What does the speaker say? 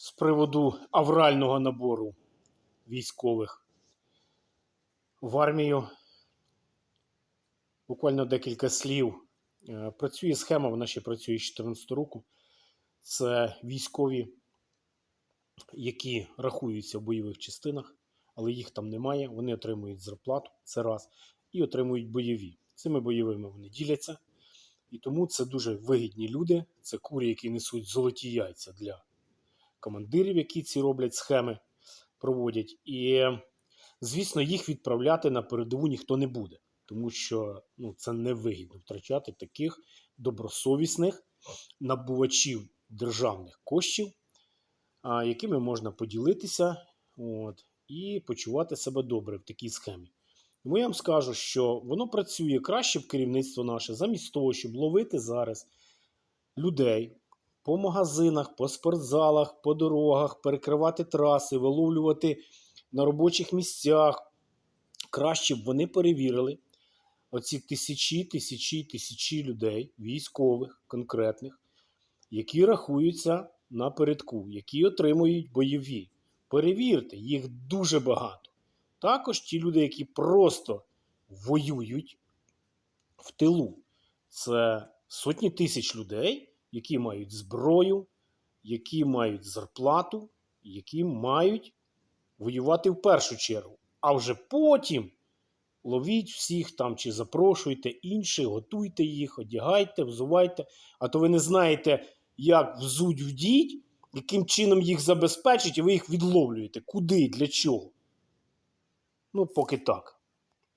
з приводу аврального набору військових в армію. Буквально декілька слів. Е, Працює схема, вона ще працює з 2014 року. Це військові, які рахуються в бойових частинах, але їх там немає. Вони отримують зарплату, це раз, і отримують бойові. Цими бойовими вони діляться. І тому це дуже вигідні люди. Це курі, які несуть золоті яйця для командирів, які ці роблять схеми, проводять. І, звісно, їх відправляти на передову ніхто не буде, тому що ну, це невигідно втрачати таких добросовісних набувачів державних коштів, якими можна поділитися от, і почувати себе добре в такій схемі. Тому я вам скажу, що воно працює краще б керівництво наше, замість того, щоб ловити зараз людей по магазинах, по спортзалах, по дорогах, перекривати траси, виловлювати на робочих місцях. Краще б вони перевірили оці тисячі, тисячі, тисячі людей, військових, конкретних, які рахуються напередку, які отримують бойові. Перевірте, їх дуже багато. Також ті люди, які просто воюють в тилу. Це сотні тисяч людей, які мають зброю, які мають зарплату, які мають воювати в першу чергу. А вже потім ловіть всіх там чи запрошуйте інших, готуйте їх, одягайте, взувайте. А то ви не знаєте, як взуть вдіть, яким чином їх забезпечить, і ви їх відловлюєте. Куди, для чого? Ну, поки так.